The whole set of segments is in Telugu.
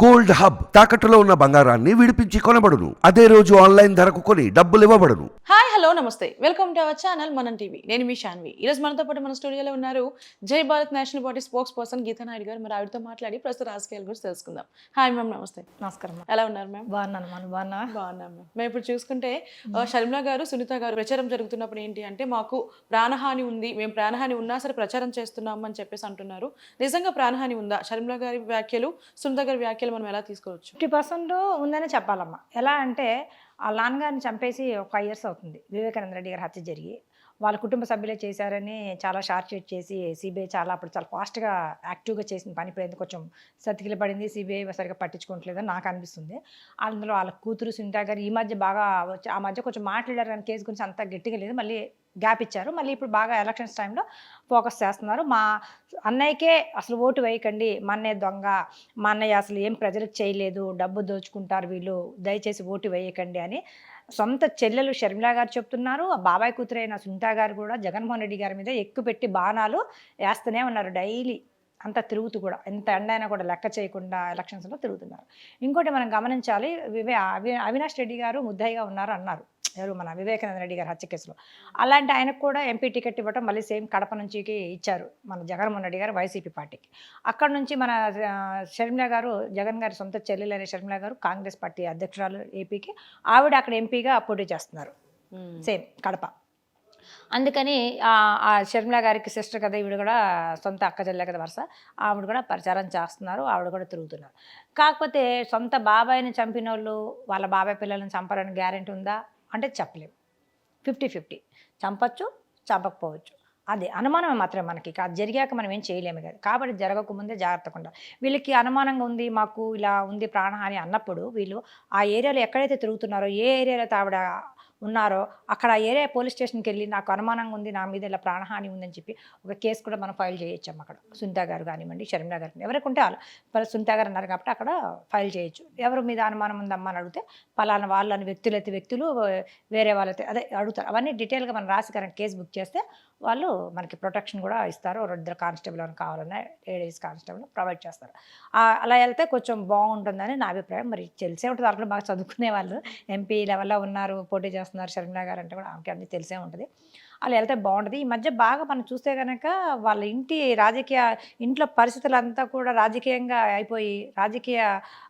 గోల్డ్ హబ్ తాకట్టులో ఉన్న బంగారాన్ని విడిపించి కొనబడును. అదే రోజు ఆన్లైన్ ధరకు కొని డబ్బులు ఇవ్వబడును. హాయ్ హలో నమస్తే. Welcome to our channel Manam TV. నేను మీ శాన్వి ఈరోజు మనతో పాటు మన స్టూడియోలో ఉన్నారు Jai Bharat national party spokesperson Geeta Naidu garu. మరి ఆవిడతో మాట్లాడి ప్రస్తుత రాజకీయాల గురించి తెలుసుకుందాం. హాయ్ మ్యామ్ నమస్తే. నమస్కారం. ఎలా ఉన్నారు మ్యామ్? బాగున్నాను మనం బాగున్నా బాగున్నాం మ్యామ్. మేము ఇప్పుడు చూసుకుంటే షర్మిల గారు సునీత గారు ప్రచారం జరుగుతున్నప్పుడు ఏంటి అంటే మాకు ప్రాణహాని ఉంది మేము ప్రాణహాని ఉన్నా సరే ప్రచారం చేస్తున్నాం అని చెప్పేసి అంటున్నారు. నిజంగా ప్రాణహాని ఉందా? షర్మిల గారి వ్యాఖ్యలు సునీత గారి వ్యాఖ్యలు మనం ఎలా తీసుకోవచ్చు? ఫిఫ్టీ పర్సెంట్ ఉందని చెప్పాలమ్మా. ఎలా అంటే ఆ నాన్నగారిని చంపేసి ఒక ఫైవ్ ఇయర్స్ అవుతుంది. వివేకానంద రెడ్డి గారి హత్య జరిగి వాళ్ళ కుటుంబ సభ్యులే చేశారని చాలా షార్ట్ షీట్ చేసి సిబిఐ చాలా అప్పుడు చాలా ఫాస్ట్గా యాక్టివ్గా చేసిన పని. ఇప్పుడు ఎందుకు కొంచెం సతికిల పడింది సిబిఐ సరిగ్గా పట్టించుకోవట్లేదని నాకు అనిపిస్తుంది. అందులో వాళ్ళ కూతురు సునీత గారు ఈ మధ్య బాగా వచ్చి ఆ మధ్య కొంచెం మాట్లాడారు కానీ కేసు గురించి అంత గట్టిగా లేదు. మళ్ళీ గ్యాప్ ఇచ్చారు. మళ్ళీ ఇప్పుడు బాగా ఎలక్షన్స్ టైంలో ఫోకస్ చేస్తున్నారు. మా అన్నయ్యకే అసలు ఓటు వేయకండి. మా అన్నయ్య దొంగ. మా అన్నయ్య అసలు ఏం ప్రజలకు చేయలేదు. డబ్బు దోచుకుంటారు వీళ్ళు. దయచేసి ఓటు వేయకండి అని సొంత చెల్లెలు షర్మిల గారు చెప్తున్నారు. ఆ బాబాయ్ కూతురైన సునీత గారు కూడా జగన్మోహన్ రెడ్డి గారి మీద ఎక్కుపెట్టి బాణాలు వేస్తూనే ఉన్నారు డైలీ. అంత తిరుగుతూ కూడా ఎంత ఎండ అయినా కూడా లెక్క చేయకుండా ఎలక్షన్స్లో తిరుగుతున్నారు. ఇంకోటి మనం గమనించాలి వివే అవి అవినాష్ రెడ్డి గారు ముద్దాయిగా ఉన్నారు అన్నారు. ఎవరు? మన వివేకానంద రెడ్డి గారి హత్య కేసులో. అలాంటి ఆయనకు కూడా ఎంపీ టికెట్ ఇవ్వటం మళ్ళీ సేమ్ కడప నుంచికి ఇచ్చారు మన జగన్మోహన్ రెడ్డి గారు వైసీపీ పార్టీకి. అక్కడ నుంచి మన షర్మిల గారు జగన్ గారి సొంత చెల్లెలైన షర్మిల గారు కాంగ్రెస్ పార్టీ అధ్యక్షురాలు ఏపీకి ఆవిడ అక్కడ ఎంపీగా పోటీ చేస్తున్నారు. సేమ్ కడప. అందుకని ఆ- షర్మిల గారికి సిస్టర్ కదా ఈవిడ కూడా సొంత అక్క చెల్లె కదా వరుస. ఆవిడ కూడా ప్రచారం చేస్తున్నారు ఆవిడ కూడా తిరుగుతున్నారు. కాకపోతే సొంత బాబాయిని చంపిన వాళ్ళు వాళ్ళ బాబాయ్ పిల్లల్ని చంపాలని గ్యారెంటీ ఉందా? అంటే చెప్పలేము ఫిఫ్టీ ఫిఫ్టీ చంపచ్చు చంపకపోవచ్చు. అది అనుమానమే మాత్రమే మనకి. అది జరిగాక మనం ఏం చేయలేము కదా. కాబట్టి జరగకముందే జాగ్రత్తగా ఉండాలి వీళ్ళకి అనుమానంగా ఉంది మాకు ఇలా ఉంది ప్రాణహాని అన్నప్పుడు వీళ్ళు ఆ ఏరియాలో ఎక్కడైతే తిరుగుతున్నారో ఏ ఏరియాలో తావిడ ఆవిడ ఉన్నారో అక్కడ ఏరియా పోలీస్ స్టేషన్కి వెళ్ళి నాకు అనుమానంగా ఉంది నా మీద ఇలా ప్రాణహాని ఉందని చెప్పి ఒక కేసు కూడా మనం ఫైల్ చేయొచ్చాం అక్కడ. సునీత గారు కానివ్వండి షర్మిల గారు ఎవరికి ఉంటే వాళ్ళు. మరి సునీత గారు అన్నారు కాబట్టి అక్కడ ఫైల్ చేయొచ్చు. ఎవరి మీద అనుమానం ఉందమ్మా అని అడిగితే పలానా వాళ్ళని వ్యక్తులైతే వ్యక్తులు అయితే వ్యక్తులు వేరే వాళ్ళైతే అదే అడుగుతారు. అవన్నీ డీటెయిల్గా మనం రాసి కనుక కేసు బుక్ చేస్తే వాళ్ళు మనకి ప్రొటెక్షన్ కూడా ఇస్తారు. ఇద్దరు కానిస్టేబుల్ అని కావాలన్నా లేడీస్ కానిస్టేబుల్ ప్రొవైడ్ చేస్తారు. అలా వెళ్తే కొంచెం బాగుంటుందని నా అభిప్రాయం. మరి తెలిసే ఉంటుంది. అక్కడ బాగా చదువుకునే వాళ్ళు ఎంపీ లెవెల్లో ఉన్నారు పోటీ చేస్తారు చేస్తున్నారు షర్మిల గారు అంటే కూడా ఆమెకి అన్నీ తెలిసే ఉంటుంది. అలా వెళ్తే బాగుంటుంది. ఈ మధ్య బాగా మనం చూస్తే కనుక వాళ్ళ ఇంటి రాజకీయ ఇంట్లో పరిస్థితులు అంతా కూడా రాజకీయంగా అయిపోయి రాజకీయ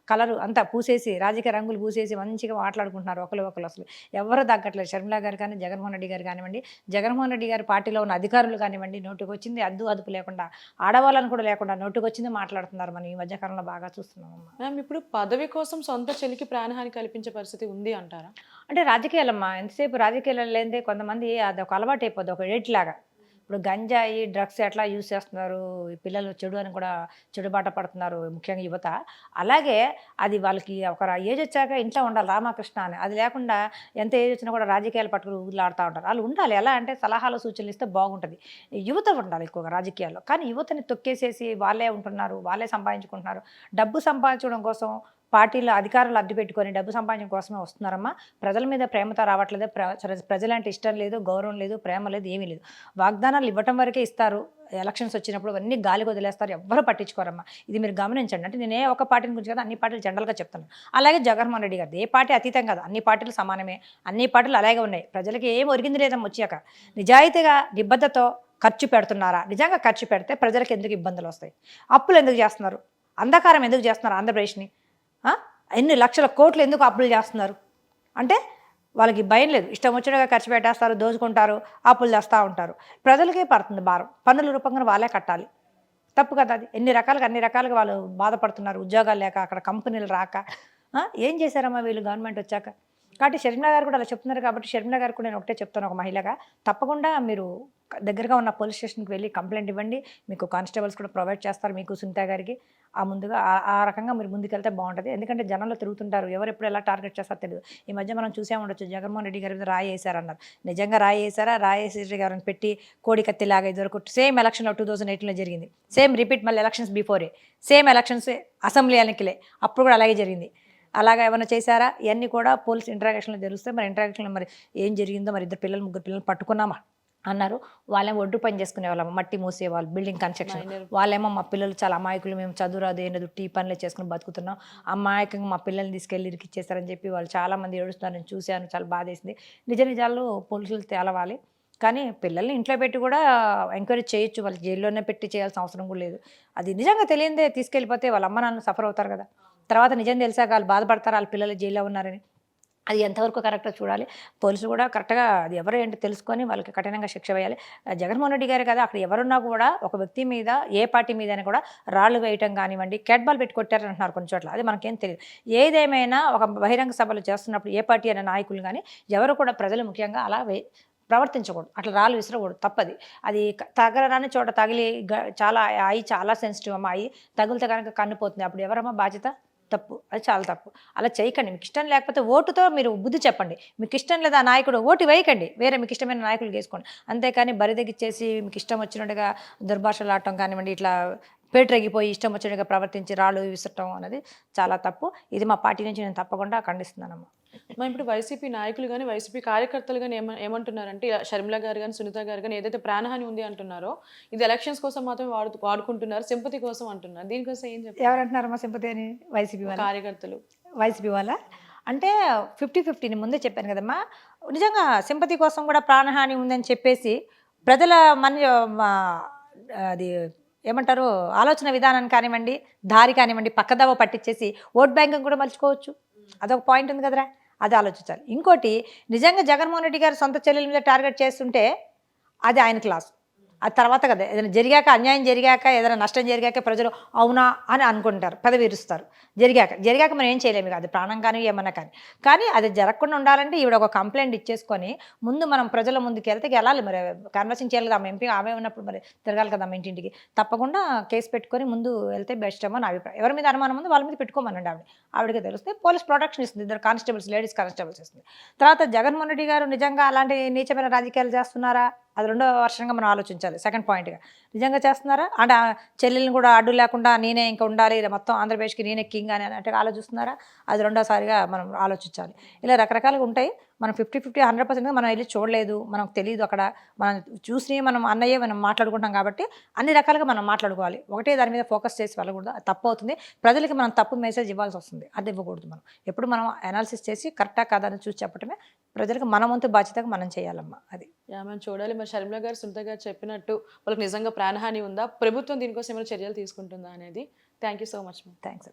కలరు అంతా పూసేసి రాజకీయ రంగులు పూసేసి మంచిగా మాట్లాడుకుంటున్నారు ఒకరు ఒకరు అసలు. ఎవరు తగ్గట్లేదు. షర్మిల గారు కానీ జగన్మోహన్ రెడ్డి గారు కానివ్వండి జగన్మోహన్ రెడ్డి గారి పార్టీలో ఉన్న అధికారులు కానివ్వండి నోటికి వచ్చింది అద్దు అదుపు లేకుండా ఆడవాళ్ళని కూడా లేకుండా నోటికి వచ్చింది మాట్లాడుతున్నారు మనం ఈ మధ్య కాలంలో బాగా చూస్తున్నాం అమ్మా. మ్యామ్ ఇప్పుడు పదవి కోసం సొంత చెల్లికి ప్రాణహాని కల్పించే పరిస్థితి ఉంది అంటారా? అంటే రాజకీయాలమ్మా ఎంతసేపు రాజకీయాలు లేదే కొంతమంది అది ఒక అలవాటు అయిపోద్ది ఒక రేట్ లాగా ఇప్పుడు గంజాయి డ్రగ్స్ ఎట్లా యూజ్ చేస్తున్నారు? ఈ పిల్లలు చెడు అని కూడా చెడుబాట పడుతున్నారు ముఖ్యంగా యువత. అలాగే అది వాళ్ళకి ఒక ఏజ్ వచ్చాక ఇంట్లో ఉండాలి రామకృష్ణ అని. అది లేకుండా ఎంత ఏజ్ వచ్చినా కూడా రాజకీయాలు పట్టుకుని ఊగులాడుతూ ఉంటారు. వాళ్ళు ఉండాలి. ఎలా అంటే సలహాలు సూచనలు ఇస్తే బాగుంటుంది. యువత ఉండాలి ఎక్కువగా రాజకీయాల్లో. కానీ యువతని తొక్కేసేసి వాళ్ళే ఉంటున్నారు వాళ్ళే సంపాదించుకుంటున్నారు. డబ్బు సంపాదించడం కోసం పార్టీలో అధికారులు అడ్డు పెట్టుకొని డబ్బు సంపాదన కోసమే వస్తున్నారమ్మా. ప్రజల మీద ప్రేమతో రావట్లేదు? ప్ర- ప్రజలంటే ఇష్టం లేదు గౌరవం లేదు ప్రేమ లేదు ఏమీ లేదు. వాగ్దానాలు ఇవ్వటం వరకే ఇస్తారు. ఎలక్షన్స్ వచ్చినప్పుడు అన్ని గాలికి వదిలేస్తారు. ఎవ్వరు పట్టించుకోరమ్మా. ఇది మీరు గమనించండి. అంటే నేనే ఒక పార్టీని గురించి కదా అన్ని పార్టీలు జనరల్గా చెప్తాను అలాగే జగన్మోహన్ రెడ్డి గారు ఏ పార్టీ అతీతం కాదు. అన్ని పార్టీలు సమానమే. అన్ని పార్టీలు అలాగే ఉన్నాయి. ప్రజలకి ఏం ఒరిగింది లేదమ్మా వచ్చాక. నిజాయితీగా నిబద్ధతో ఖర్చు పెడుతున్నారా? నిజంగా ఖర్చు పెడితే ప్రజలకు ఎందుకు ఇబ్బందులు వస్తాయి? అప్పులు ఎందుకు చేస్తున్నారు? అంధకారం ఎందుకు చేస్తున్నారు ఆంధ్రప్రదేశ్ని? ఎన్ని లక్షల కోట్లు ఎందుకు అప్పులు చేస్తున్నారు? అంటే వాళ్ళకి భయం లేదు. ఇష్టం వచ్చినట్టుగా ఖర్చు పెట్టేస్తారు దోచుకుంటారు అప్పులు చేస్తూ ఉంటారు. ప్రజలకే పడుతుంది భారం. పన్నుల రూపంగా వాళ్ళే కట్టాలి. తప్పు కదా అది. ఎన్ని రకాలుగా అన్ని రకాలుగా వాళ్ళు బాధపడుతున్నారు. ఉద్యోగాలు లేక అక్కడ కంపెనీలు రాక. ఏం చేశారమ్మా వీళ్ళు గవర్నమెంట్ వచ్చాక? కాబట్టి షర్మిల గారు కూడా అలా చెప్తున్నారు కాబట్టి షర్మిల గారు కూడా నేను ఒకటే చెప్తాను ఒక మహిళగా. తప్పకుండా మీరు దగ్గరగా ఉన్న పోలీస్ స్టేషన్కి వెళ్ళి కంప్లైంట్ ఇవ్వండి. మీకు కానిస్టేబుల్స్ కూడా ప్రొవైడ్ చేస్తారు మీకు సునీత గారికి. ఆ ముందుగా ఆ- ఆ రకంగా మీరు ముందుకెళ్తే బాగుంటుంది. ఎందుకంటే జనంలో తిరుగుతుంటారు. ఎవరు ఎప్పుడు ఎలా టార్గెట్ చేస్తారో తెలియదు ఈ మధ్య మనం చూసే ఉండొచ్చు. జగన్మోహన్ రెడ్డి గారి మీద రాయి వేశారన్నారు. నిజంగా రాయి వేశారా? రాయి వేసి గారిని పెట్టి కోడి కత్తిలాగా ఇదివరకు సేమ్ ఎలక్షన్లో టూ థౌసండ్ ఎయిటీన్లో జరిగింది. సేమ్ రిపీట్ మళ్ళీ ఎలక్షన్స్ బిఫోరే. సేమ్ ఎలక్షన్స్ అసెంబ్లీ ఎన్నికలే. అప్పుడు కూడా అలాగే జరిగింది. అలాగా ఏమైనా చేశారా? ఇవన్నీ కూడా పోలీస్ ఇంటరాక్షన్లో జరుగుతాయి మరి ఇంటరాక్షన్లో మరి ఏం జరిగిందో మరి ఇద్దరు పిల్లలు ముగ్గురు పిల్లలు పట్టుకున్నామా? అన్నారు. వాళ్ళేమో ఒడ్డు పని చేసుకునే వాళ్ళం. మట్టి మూసేవాళ్ళు బిల్డింగ్ కన్స్ట్రక్షన్. వాళ్ళేమో మా పిల్లలు చాలా అమాయకులు. మేము చదువురాదు ఏం లేదు టీ పనులే చేసుకుని బతుకుతున్నాం. అమాయకంగా మా పిల్లల్ని తీసుకెళ్ళి ఇరికిచ్చేస్తారని చెప్పి వాళ్ళు చాలా మంది ఏడుస్తున్నారు. నేను చూశాను చాలా బాధేసింది. నిజ నిజాలు పోలీసులు తేలవాలి. కానీ పిల్లల్ని ఇంట్లో పెట్టి కూడా ఎంక్వైరీ చేయొచ్చు. వాళ్ళు జైల్లోనే పెట్టి చేయాల్సిన అవసరం కూడా లేదు. అది నిజంగా తెలియందే తీసుకెళ్ళిపోతే వాళ్ళ అమ్మ నాన్న సఫర్ అవుతారు కదా. తర్వాత నిజం తెలిసాక వాళ్ళు బాధపడతారు వాళ్ళ పిల్లలు జైల్లో ఉన్నారని. అది ఎంతవరకు కరెక్టో చూడాలి. పోలీసులు కూడా కరెక్ట్గా అది ఎవరు ఏంటో తెలుసుకొని వాళ్ళకి కఠినంగా శిక్ష వేయాలి. జగన్మోహన్ రెడ్డి గారు కదా అక్కడ ఎవరున్నా కూడా ఒక వ్యక్తి మీద ఏ పార్టీ మీద కూడా రాళ్ళు వేయటం కానివ్వండి క్యాట్ బాల్ పెట్టి కొట్టారని అంటున్నారు కొన్ని చోట్ల. అది మనకేం తెలియదు ఏదేమైనా ఒక బహిరంగ సభలు చేస్తున్నప్పుడు ఏ పార్టీ అనే నాయకులు కానీ ఎవరు కూడా ప్రజలు ముఖ్యంగా అలా ప్రవర్తించకూడదు. అట్లా రాళ్ళు విసరకూడదు. తప్పది. అది తగలరాని చోట తగిలి చాలా అయి చాలా సెన్సిటివ్ అమ్మ ఐ తగిలితే కనుక కన్నుపోతుంది అప్పుడు ఎవరమ్మా బాధ్యత? తప్పు. అది చాలా తప్పు. అలా చేయకండి. మీకు ఇష్టం లేకపోతే ఓటుతో మీరు బుద్ధి చెప్పండి. మీకు ఇష్టం లేదా నాయకుడు ఓటు వేయకండి. వేరే మీకు ఇష్టమైన నాయకులు వేసుకోండి అంతేకాని బరిదెగిచ్చేసి మీకు ఇష్టం వచ్చినట్టుగా దుర్భాషలు ఆడటం కానివ్వండి ఇట్లా పేటరెగిపోయి ఇష్టం వచ్చినట్టుగా ప్రవర్తించి రాళ్ళు విసరటం అనేది చాలా తప్పు. ఇది మా పార్టీ నుంచి నేను తప్పకుండా ఖండిస్తున్నానమ్మా. మరి ఇప్పుడు వైసీపీ నాయకులు కానీ వైసీపీ కార్యకర్తలు కానీ ఏమ ఏమంటున్నారంటే షర్మిల గారు కానీ సునీత గారు కానీ ఏదైతే ప్రాణహాని ఉంది అంటున్నారో ఇది ఎలక్షన్స్ కోసం మాత్రమే వాడు వాడుకుంటున్నారు సింపతి కోసం అంటున్నారు. దీనికోసం ఏం చెప్తారు ఎవరంటున్నారమ్మా సింపతి అని? వైసీపీ కార్యకర్తలు. వైసీపీ వాళ్ళ? అంటే ఫిఫ్టీ ఫిఫ్టీని ముందే చెప్పాను కదమ్మా నిజంగా సింపతి కోసం కూడా ప్రాణహాని ఉందని చెప్పేసి ప్రజల మన మా- అది ఏమంటారు ఆలోచన విధానం కానివ్వండి దారి కానివ్వండి పక్కదవ పట్టించేసి ఓట్ బ్యాంకింగ్ కూడా మలుచుకోవచ్చు. అదొక పాయింట్ ఉంది కదరా. అది ఆలోచించాలి. ఇంకోటి నిజంగా జగన్మోహన్ రెడ్డి గారు సొంత చెల్లెల మీద టార్గెట్ చేస్తుంటే అది ఆయన క్లాస్. ఆ తర్వాత కదా ఏదైనా జరిగాక అన్యాయం జరిగాక ఏదైనా నష్టం జరిగాక ప్రజలు అవునా అని అనుకుంటారు పెదవి విరుస్తారు. జరిగాక జరిగాక మనం ఏం చేయలేము కాదు ప్రాణం కానీ ఏమన్నా కానీ. కానీ అది జరగకుండా ఉండాలంటే ఈవిడ ఒక కంప్లైంట్ ఇచ్చేసుకొని ముందు మనం ప్రజల ముందుకు వెళ్తే వెళ్ళాలి మరి. కన్వర్సింగ్ చేయాలి కదా ఆమె ఎంపీ ఆమె ఉన్నప్పుడు మరి తిరగాలి కదా ఆమె ఇంటింటికి. తప్పకుండా కేసు పెట్టుకొని ముందు వెళ్తే బెస్ట్ ఏమో నా అభిప్రాయం. ఎవరి మీద అనుమానం ఉందో వాళ్ళ మీద పెట్టుకోమనండి ఆవిడ. ఆవిడకి తెలిస్తే పోలీస్ ప్రొటెక్షన్ ఇస్తుంది ఇద్దరు కానిస్టేబుల్స్ లేడీస్ కానిస్టేబుల్స్ ఇస్తుంది. తర్వాత జగన్మోహన్ రెడ్డి గారు నిజంగా అలాంటి నీచమైన రాజకీయాలు చేస్తున్నారా? అది రెండో వర్షంగా మనం ఆలోచించాలి సెకండ్ పాయింట్గా నిజంగా చేస్తున్నారా? అంటే చెల్లెల్ని కూడా అడ్డు లేకుండా నేనే ఇంకా ఉండాలి మొత్తం ఆంధ్రప్రదేశ్కి నేనే కింగ్ అని అన్నట్టుగా ఆలోచిస్తున్నారా? అది రెండోసారిగా మనం ఆలోచించాలి. ఇలా రకరకాలుగా ఉంటాయి. మనం ఫిఫ్టీ ఫిఫ్టీ హండ్రెడ్ పర్సెంట్ మనం వెళ్ళి చూడలేదు మనకు తెలియదు అక్కడ. మనం చూసి మనం అన్నయ్యే మనం మాట్లాడుకుంటాం కాబట్టి అన్ని రకాలుగా మనం మాట్లాడుకోవాలి. ఒకటే దాని మీద ఫోకస్ చేసి వెళ్ళకూడదు అది తప్పు అవుతుంది. ప్రజలకి మనం తప్పు మెసేజ్ ఇవ్వాల్సి వస్తుంది అది ఇవ్వకూడదు మనం. ఎప్పుడు మనం అనాలిసిస్ చేసి కరెక్టా కాదా అని చూసి చెప్పటమే ప్రజలకు మన వంతు బాధ్యతగా మనం చేయాలమ్మా అది. మనం చూడాలి. మరి షర్మిల గారు సునీత గారు చెప్పినట్టు వాళ్ళకి నిజంగా ప్రాణహాని ఉందా? ప్రభుత్వం దీనికోసం ఏమైనా చర్యలు తీసుకుంటుందా అనేది? Thank you so much thanks